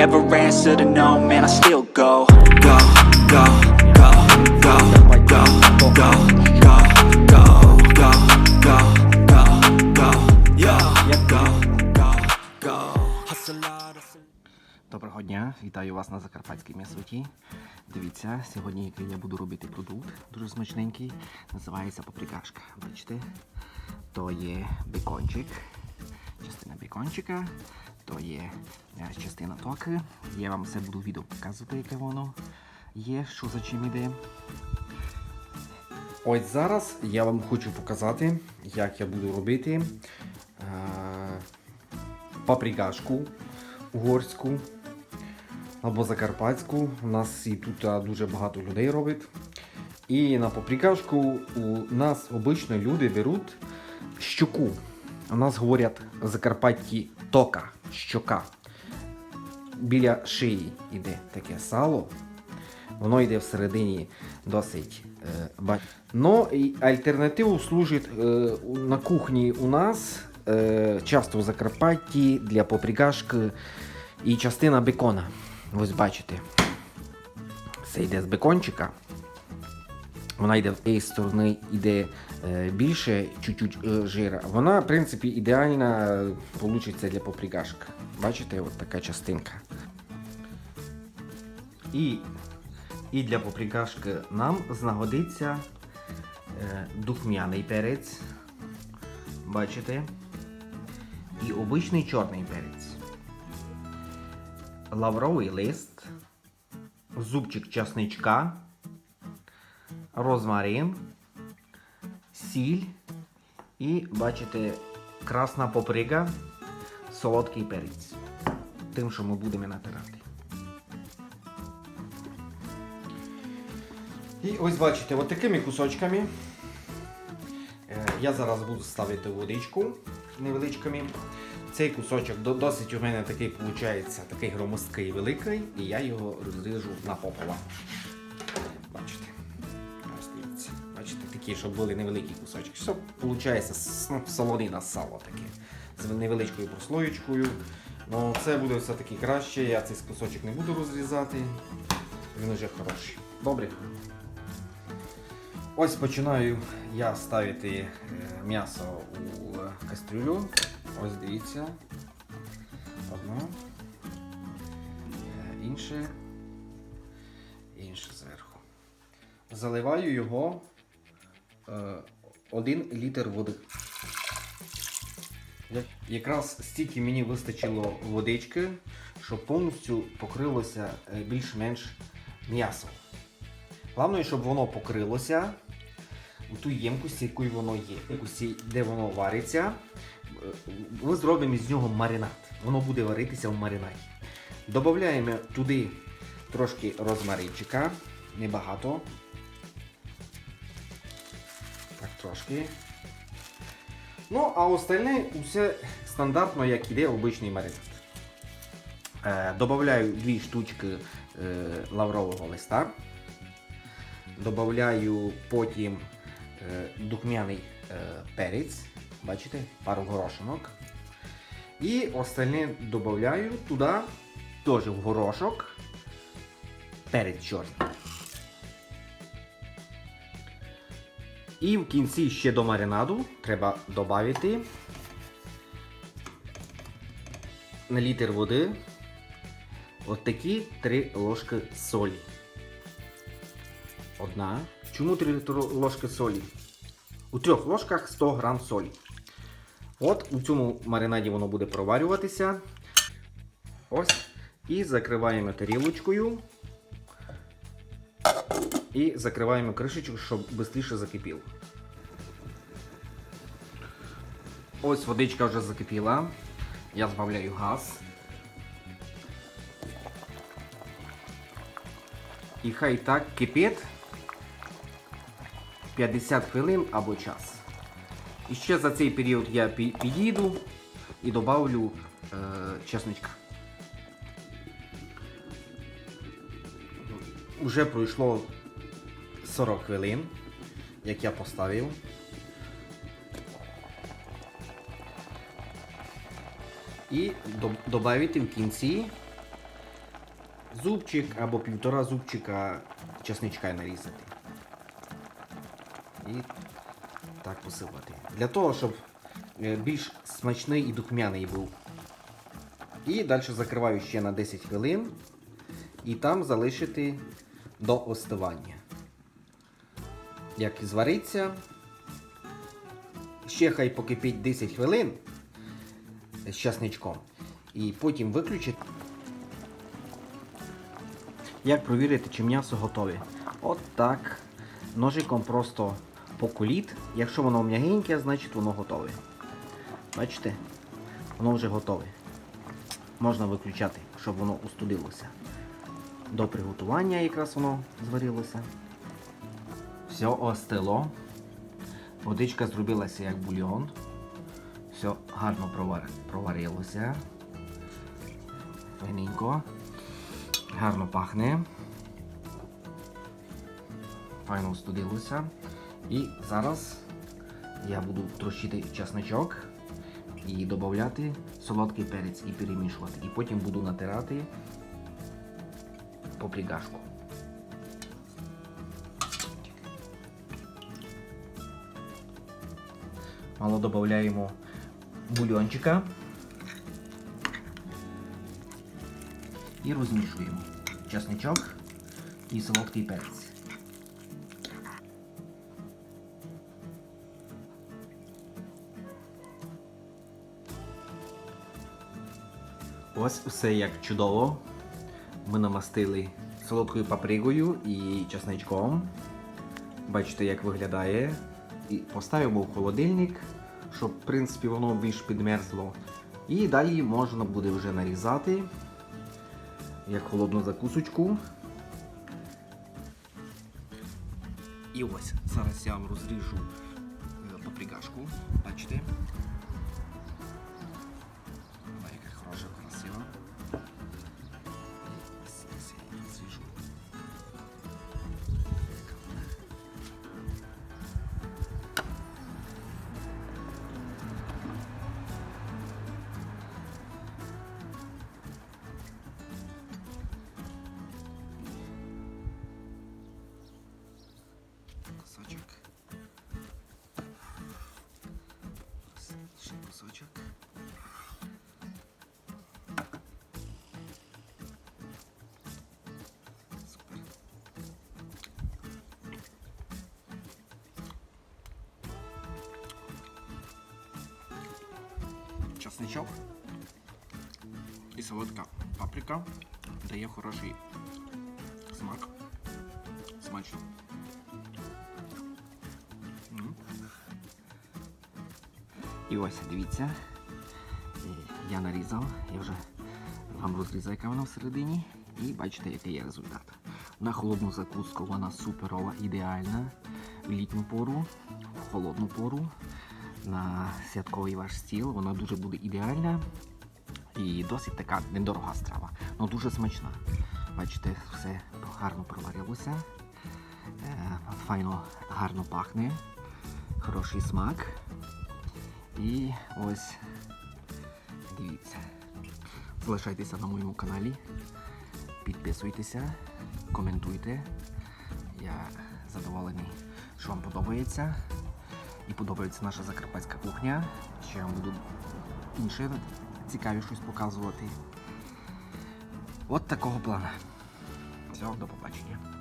Never answer to no, man, I still go Go, go, go, go, go, go, go, go, go, go, go, go, go, go, go, Доброго дня, вітаю вас на Закарпатській м'ясоті. Дивіться, сьогодні я буду робити продукт, дуже смачненький. Називається паприкашка. Бачите? То є бекончик, частина бекончика, то є е, частина токи. Я вам все буду відео показувати, яке воно є, що за чим іде. Ось зараз я вам хочу показати, як я буду робити е, паприкашку угорську або закарпатську. У нас і тут дуже багато людей робить. І на паприкашку у нас обично люди беруть щуку. У нас говорять в Закарпатті тока, щока. Біля шиї йде таке сало. Воно йде всередині досить е, ба- Но і альтернативу служить е, на кухні у нас е, часто в Закарпатті для поприкашки і частина бекона. Ось бачите. Це йде з бекончика. Вона йде з цієї сторони, йде е, більше чуть-чуть е, жира. Вона, в принципі, ідеальна вийде для поприкашки. Бачите, от така частинка. І, і для поприкашки нам знагодиться е, духмяний перець. Бачите? І обичний чорний перець. Лавровий лист, зубчик часничка, розмарин, сіль і, бачите, красна поприга, солодкий перець. Тим, що ми будемо натирати. І ось бачите, от такими кусочками. Е, Я зараз буду ставити водичку невеличкими. Цей кусочок досить у мене такий виходить, такий громоздкий великий, і я його розріжу напополам. Бачите? Такі, щоб були невеликі кусочки. Все виходить ну, солонина сало таке. З невеличкою прослоєчкою. Ну, це буде все-таки краще. Я цей кусочок не буду розрізати. Він вже хороший. Добре. Ось починаю я ставити е, м'ясо у е, кастрюлю. Ось дивіться. Одно. Е, Інше. Інше зверху. Заливаю його е, один літр води. Якраз стільки мені вистачило водички, щоб повністю покрилося е, більш-менш м'ясо. Головне, щоб воно покрилося у ту ємкості, якою воно є. Ємкості, де воно вариться, е, ми зробимо з нього маринад. Воно буде варитися в маринаді. Додаємо туди трошки розмаринчика, небагато. Трошки. Ну, а остальне усе стандартно, як іде обичний маринад. Е, добавляю дві штучки е, лаврового листа. Добавляю потім е, духмяний перець. Бачите, пару горошинок. І остальне додаю туди теж в горошок перець чорний. І в кінці ще до маринаду треба додати на літр води от такі 3 ложки солі. Одна. Чому 3 ложки солі? У трьох ложках 100 грам солі. От у цьому маринаді воно буде проварюватися. Ось. І закриваємо тарілочкою. І закриваємо кришечку, щоб швидше закипіло. Ось водичка вже закипіла. Я збавляю газ. І хай так кипить 50 хвилин або час. І ще за цей період я пі- підійду і добавлю е, чесничка. Уже пройшло 40 хвилин, як я поставив. І додати в кінці зубчик або півтора зубчика часничка нарізати. І так посипати. Для того, щоб е, більш смачний і духмяний був. І далі закриваю ще на 10 хвилин і там залишити до остивання. Як звариться, ще хай покипить 10 хвилин з часничком. І потім виключити. Як провірити, чи м'ясо готове? От так. Ножиком просто поколіт. Якщо воно м'ягеньке, значить воно готове. Бачите? Воно вже готове. Можна виключати, щоб воно устудилося. До приготування якраз воно зварилося. Все остило. Водичка зробилася як бульйон. Все гарно провар... проварилося. Файненько. Гарно пахне. Файно остудилося. І зараз я буду трощити часничок і додати солодкий перець і перемішувати. І потім буду натирати попригашку. Мало додаємо бульончика і розмішуємо часничок і солодкий перець. Ось все як чудово. Ми намастили солодкою паприкою і часничком. Бачите, як виглядає. І поставимо в холодильник, щоб в принципі воно більш підмерзло. І далі можна буде вже нарізати як холодну закусочку. І ось зараз я вам розріжу е, паприкашку. Бачите? Ще кусочок. Супер. Часничок і солодка паприка дає хороший смак. Смачно. І ось дивіться. Я нарізав, я вже вам розрізав, яка вона всередині. І бачите, який є результат. На холодну закуску вона суперова, ідеальна. В літню пору, в холодну пору. На святковий ваш стіл вона дуже буде ідеальна. І досить така недорога страва, але дуже смачна. Бачите, все гарно проварилося. Е, Файно гарно пахне, хороший смак. І ось дивіться. Залишайтеся на моєму каналі, підписуйтеся, коментуйте. Я задоволений, що вам подобається. І подобається наша закарпатська кухня. Ще я вам буду інше цікаві щось показувати. От такого плана. Все, до побачення.